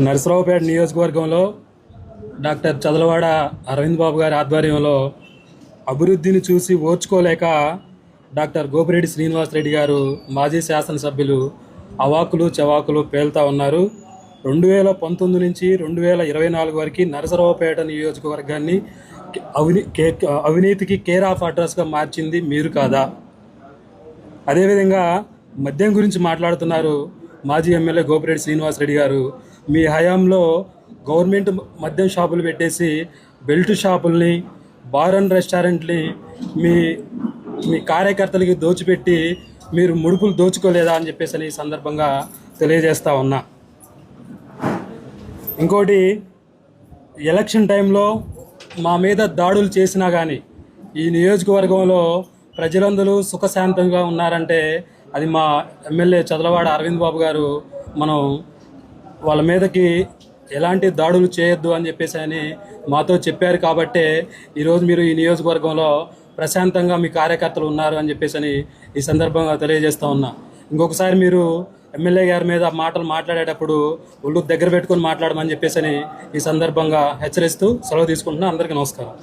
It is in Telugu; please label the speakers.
Speaker 1: నరసరావుపేట నియోజకవర్గంలో డాక్టర్ చదలవాడ అరవింద్ బాబు గారి ఆధ్వర్యంలో అభివృద్ధిని చూసి ఓర్చుకోలేక డాక్టర్ గోపిరెడ్డి శ్రీనివాసరెడ్డి గారు మాజీ శాసనసభ్యులు అవాకులు చవాకులు పేలుతా ఉన్నారు. రెండు వేల పంతొమ్మిది నుంచి రెండు వేల ఇరవై నాలుగు వరకు నరసరావుపేట నియోజకవర్గాన్ని అవినీ కే అవినీతికి కేర్ ఆఫ్ అడ్రస్గా మార్చింది మీరు కాదా? అదేవిధంగా మద్యం గురించి మాట్లాడుతున్నారు మాజీ ఎమ్మెల్యే గోపిరెడ్డి శ్రీనివాసరెడ్డి గారు మీ హయాంలో గవర్నమెంట్ మద్యం షాపులు పెట్టేసి బెల్ట్ షాపుల్ని బార్ అండ్ రెస్టారెంట్ని మీ మీ కార్యకర్తలకి దోచిపెట్టి మీరు ముడుపులు దోచుకోలేదా అని చెప్పేసి అని ఈ సందర్భంగా తెలియజేస్తా ఉన్నా. ఇంకోటి ఎలక్షన్ టైంలో మా మీద దాడులు చేసినా కానీ ఈ నియోజకవర్గంలో ప్రజలందరూ సుఖశాంతంగా ఉన్నారంటే అది మా ఎమ్మెల్యే చదలవాడ అరవింద్ బాబు గారు మనం వాళ్ళ మీదకి ఎలాంటి దాడులు చేయొద్దు అని చెప్పేసి అని మాతో చెప్పారు కాబట్టే ఈరోజు మీరు ఈ నియోజకవర్గంలో ప్రశాంతంగా మీ కార్యకర్తలు ఉన్నారు అని చెప్పేసి అని ఈ సందర్భంగా తెలియజేస్తూ ఉన్నా. ఇంకొకసారి మీరు ఎమ్మెల్యే గారి మీద మాటలు మాట్లాడేటప్పుడు ఒళ్ళు దగ్గర పెట్టుకొని మాట్లాడమని చెప్పేసి అని ఈ సందర్భంగా హెచ్చరిస్తూ సెలవు తీసుకుంటున్నా. అందరికీ నమస్కారం.